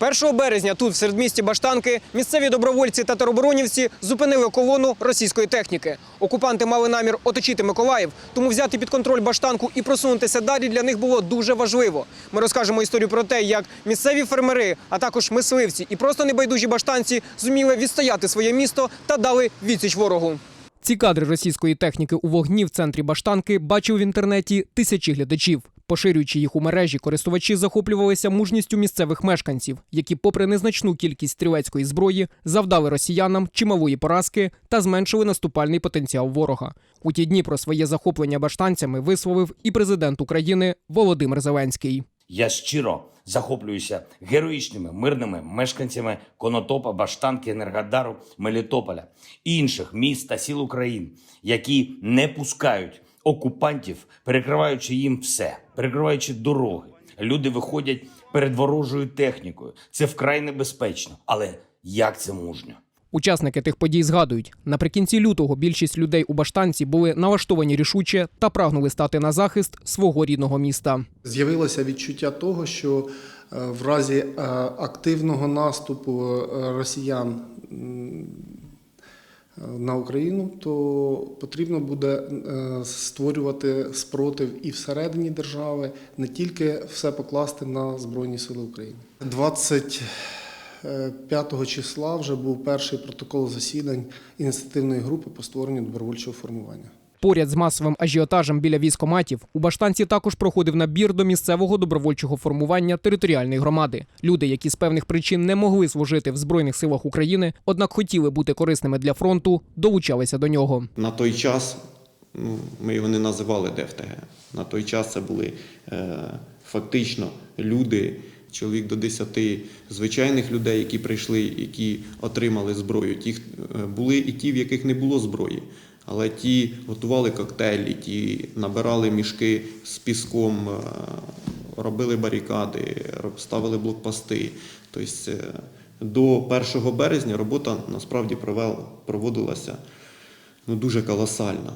1 березня тут, в середмісті Баштанки, місцеві добровольці та тероборонівці зупинили колону російської техніки. Окупанти мали намір оточити Миколаїв, тому взяти під контроль Баштанку і просунутися далі для них було дуже важливо. Ми розкажемо історію про те, як місцеві фермери, а також мисливці і просто небайдужі баштанці зуміли відстояти своє місто та дали відсіч ворогу. Ці кадри російської техніки у вогні в центрі Баштанки бачив в інтернеті тисячі глядачів. Поширюючи їх у мережі, користувачі захоплювалися мужністю місцевих мешканців, які, попри незначну кількість стрілецької зброї, завдали росіянам чималої поразки та зменшили наступальний потенціал ворога. У ті дні про своє захоплення баштанцями висловив і президент України Володимир Зеленський. Я щиро захоплююся героїчними мирними мешканцями Конотопа, Баштанки, Енергодару, Мелітополя і інших міст та сіл України, які не пускають окупантів, перекриваючи їм все, перекриваючи дороги. Люди виходять перед ворожою технікою. Це вкрай небезпечно, але як це мужньо? Учасники тих подій згадують, наприкінці лютого більшість людей у Баштанці були налаштовані рішуче та прагнули стати на захист свого рідного міста. З'явилося відчуття того, що е, в разі е, активного наступу е, росіян на Україну, то потрібно буде створювати спротив і всередині держави, не тільки все покласти на Збройні Сили України. 25 числа вже був перший протокол засідань ініціативної групи по створенню добровольчого формування. Поряд з масовим ажіотажем біля військоматів у Баштанці також проходив набір до місцевого добровольчого формування територіальної громади. Люди, які з певних причин не могли служити в збройних силах України, однак хотіли бути корисними для фронту, долучалися до нього. На той час ну, ми його не називали ДФТГ. На той час це були е, фактично люди, чоловік до 10 звичайних людей, які прийшли, які отримали зброю. Ті е, були і ті, в яких не було зброї. Але ті готували коктейлі, ті набирали мішки з піском, е, робили барикади, ставили блокпости. Тобто е, до 1 березня робота насправді проводилася ну, дуже колосальна.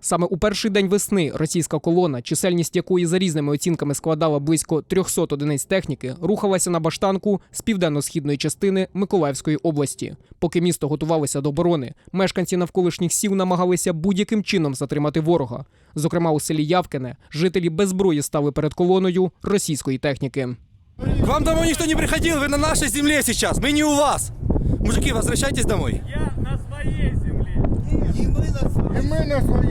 Саме у перший день весни російська колона, чисельність якої за різними оцінками складала близько 300 одиниць техніки, рухалася на баштанку з південно-східної частини Миколаївської області. Поки місто готувалося до оборони, мешканці навколишніх сіл намагалися будь-яким чином затримати ворога. Зокрема, у селі Явкине жителі без зброї стали перед колоною російської техніки. К вам домой никто не приходил, вы на нашей земле сейчас, мы не у вас. Мужики, возвращайтесь домой. Я на своей земле. И мы на своей.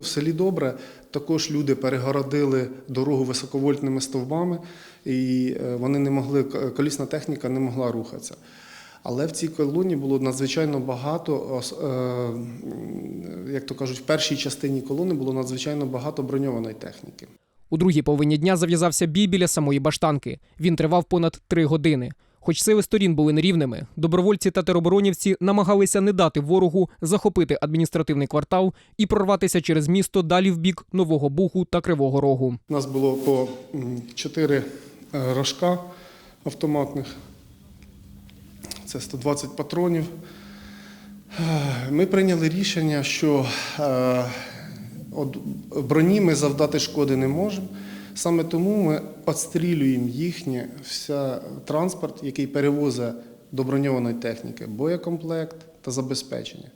В селі Добре також люди перегородили дорогу високовольтними стовбами, і е, вони не могли, колісна техніка не могла рухатися. Але в цій колоні було надзвичайно багато, е, як то кажуть, в першій частині колони було надзвичайно багато броньованої техніки. У другій половині дня зав'язався бій біля самої баштанки. Він тривав понад три години. Хоч сили сторін були нерівними, добровольці та тероборонівці намагалися не дати ворогу захопити адміністративний квартал і прорватися через місто далі в бік Нового Буху та Кривого Рогу. У нас було по чотири е, рожка автоматних. Це 120 патронів. Е, Ми прийняли рішення, що е, от броні ми завдати шкоди не можемо. Саме тому ми обстрілюємо їхній вся транспорт, який перевозить до броньованої техніки, боєкомплект та забезпечення.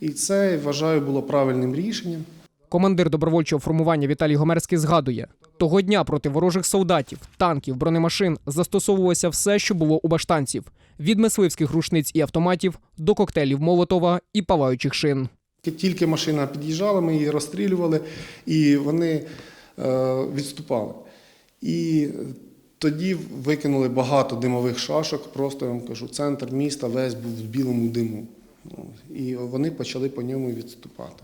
І це, вважаю, було правильним рішенням. Командир добровольчого формування Віталій Гомерський згадує: того дня проти ворожих солдатів, танків, бронемашин застосовувалося все, що було у баштанців: від мисливських рушниць і автоматів до коктейлів Молотова і палаючих шин. Тільки машина під'їжджала, ми її розстрілювали, і вони е, відступали. І тоді викинули багато димових шашок, просто я вам кажу, центр міста весь був в білому диму. І вони почали по ньому відступати.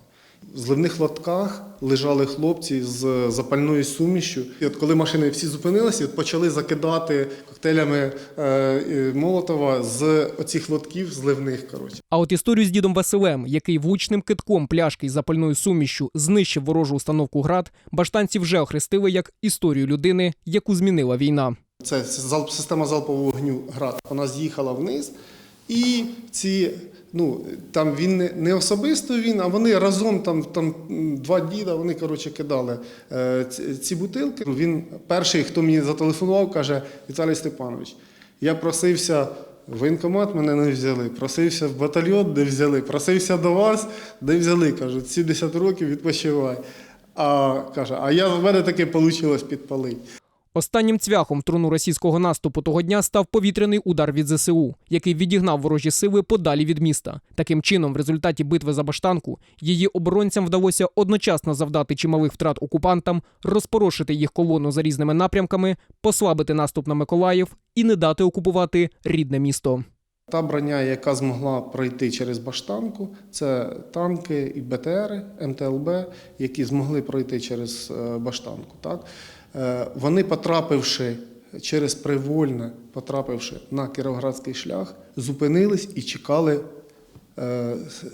В зливних лотках лежали хлопці з запальною сумішю. І от коли машини всі зупинилися, от почали закидати коктейлями е, е, Молотова з оцих лотків зливних. Коротше. А от історію з дідом Василем, який влучним китком пляшки із запальною сумішшю знищив ворожу установку град, баштанці вже охрестили як історію людини, яку змінила війна. Це залп, система залпового вогню град. Вона з'їхала вниз І ці, ну, там він не, особисто він, а вони разом там, там два діда, вони коротше кидали е, ці, бутилки. Він перший, хто мені зателефонував, каже: Віталій Степанович, я просився. в Воєнкомат мене не взяли, просився в батальйон, де взяли, просився до вас, де взяли. Кажуть, 70 років відпочивай. А каже, а я в мене таке вийшло підпалити. Останнім цвяхом в труну російського наступу того дня став повітряний удар від ЗСУ, який відігнав ворожі сили подалі від міста. Таким чином, в результаті битви за баштанку, її оборонцям вдалося одночасно завдати чималих втрат окупантам, розпорошити їх колону за різними напрямками, послабити наступ на Миколаїв і не дати окупувати рідне місто. Та броня, яка змогла пройти через баштанку, це танки і БТРи, МТЛБ, які змогли пройти через е, баштанку. Так? Е, Вони, потрапивши через Привольне, потрапивши на Кіровоградський шлях, зупинились і чекали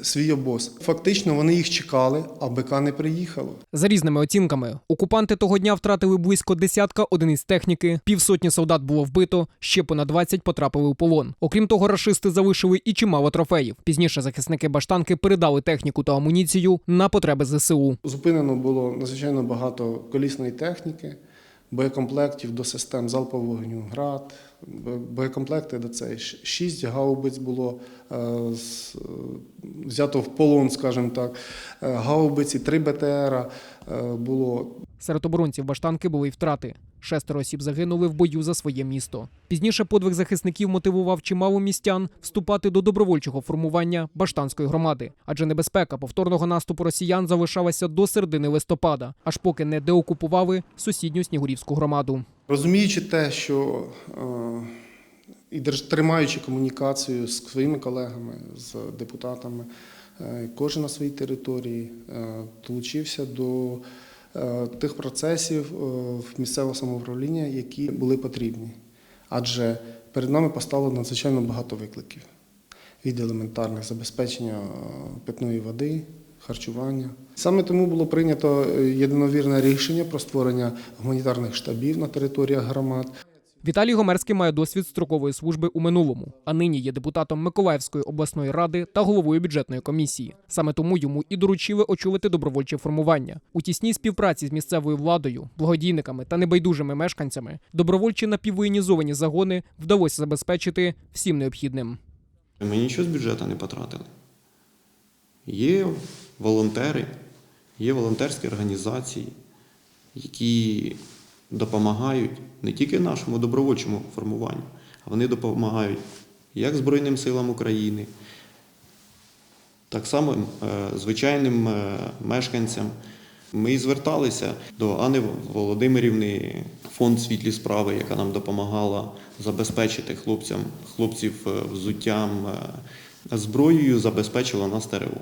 свій обоз. Фактично вони їх чекали, а БК не приїхало. За різними оцінками, окупанти того дня втратили близько десятка одиниць техніки, півсотні солдат було вбито, ще понад 20 потрапили у полон. Окрім того, рашисти залишили і чимало трофеїв. Пізніше захисники баштанки передали техніку та амуніцію на потреби ЗСУ. Зупинено було надзвичайно багато колісної техніки, боєкомплектів до систем залпового вогню ГРАД, боєкомплекти до цей шість гаубиць було е, взято в полон, скажімо так, е, гаубиці, три БТРа е, було Серед оборонців баштанки були й втрати. Шестеро осіб загинули в бою за своє місто. Пізніше подвиг захисників мотивував чимало містян вступати до добровольчого формування баштанської громади, адже небезпека повторного наступу росіян залишалася до середини листопада, аж поки не деокупували сусідню снігурівську громаду. Розуміючи те, що е, і тримаючи комунікацію з своїми колегами, з депутатами, е, кожен на своїй території е, долучився до тих процесів в місцевого самоуправління, які були потрібні. Адже перед нами поставило надзвичайно багато викликів від елементарних забезпечення питної води, харчування. Саме тому було прийнято е, єдиновірне рішення про створення гуманітарних штабів на територіях громад. Віталій Гомерський має досвід строкової служби у минулому, а нині є депутатом Миколаївської обласної ради та головою бюджетної комісії. Саме тому йому і доручили очолити добровольче формування у тісній співпраці з місцевою владою, благодійниками та небайдужими мешканцями. Добровольчі напіввоєнізовані загони вдалося забезпечити всім необхідним. Ми нічого з бюджету не потратили. Є волонтери, є волонтерські організації, які допомагають не тільки нашому добровольчому формуванню, а вони допомагають як Збройним силам України, так само е, звичайним е, мешканцям. Ми зверталися до Анни Володимирівни, фонд світлі справи, яка нам допомагала забезпечити хлопцям, хлопців е, взуттям, зброєю, забезпечила нас ТРО.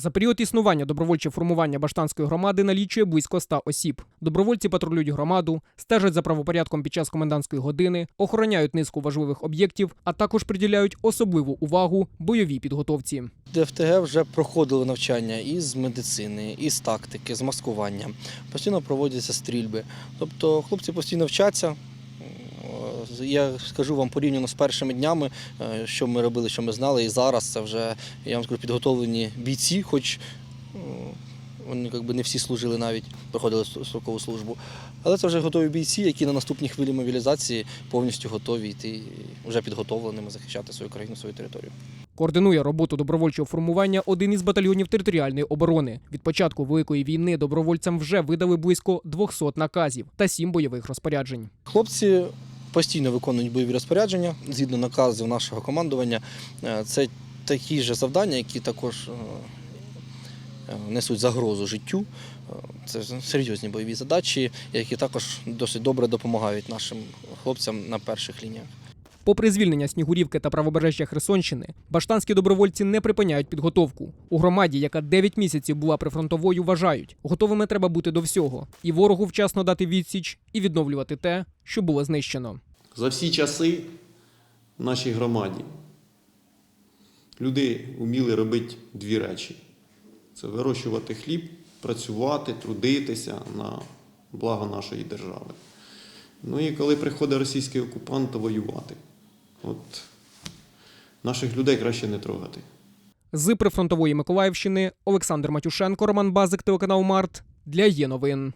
За період існування добровольче формування Баштанської громади налічує близько ста осіб. Добровольці патрулюють громаду, стежать за правопорядком під час комендантської години, охороняють низку важливих об'єктів, а також приділяють особливу увагу бойовій підготовці. ДФТГ вже проходили навчання із медицини, із тактики, з маскування. Постійно проводяться стрільби. Тобто хлопці постійно вчаться. Я скажу вам порівняно з першими днями, е, що ми робили, що ми знали, і зараз це вже я вам скажу підготовлені бійці, хоч е, вони якби не всі служили навіть, проходили строкову службу. Але це вже готові бійці, які на наступній хвилі мобілізації повністю готові йти вже підготовленими захищати свою країну, свою територію. Координує роботу добровольчого формування один із батальйонів територіальної оборони. Від початку великої війни добровольцям вже видали близько 200 наказів та 7 бойових розпоряджень. Хлопці постійно виконують бойові розпорядження згідно наказів нашого командування. Е, Це такі ж завдання, які також е, е, несуть загрозу життю. Це серйозні бойові задачі, які також досить добре допомагають нашим хлопцям на перших лініях. Попри звільнення Снігурівки та правобережжя Херсонщини, баштанські добровольці не припиняють підготовку. У громаді, яка 9 місяців була прифронтовою, вважають, готовими треба бути до всього і ворогу вчасно дати відсіч, і відновлювати те, що було знищено. За всі часи в нашій громаді люди вміли робити дві речі: це вирощувати хліб, працювати, трудитися на благо нашої держави. Ну і коли приходить російський окупант, то воювати. От Наших людей краще не трогати. З прифронтової Миколаївщини Олександр Матюшенко, Роман Базик, телеканал Март для є новин.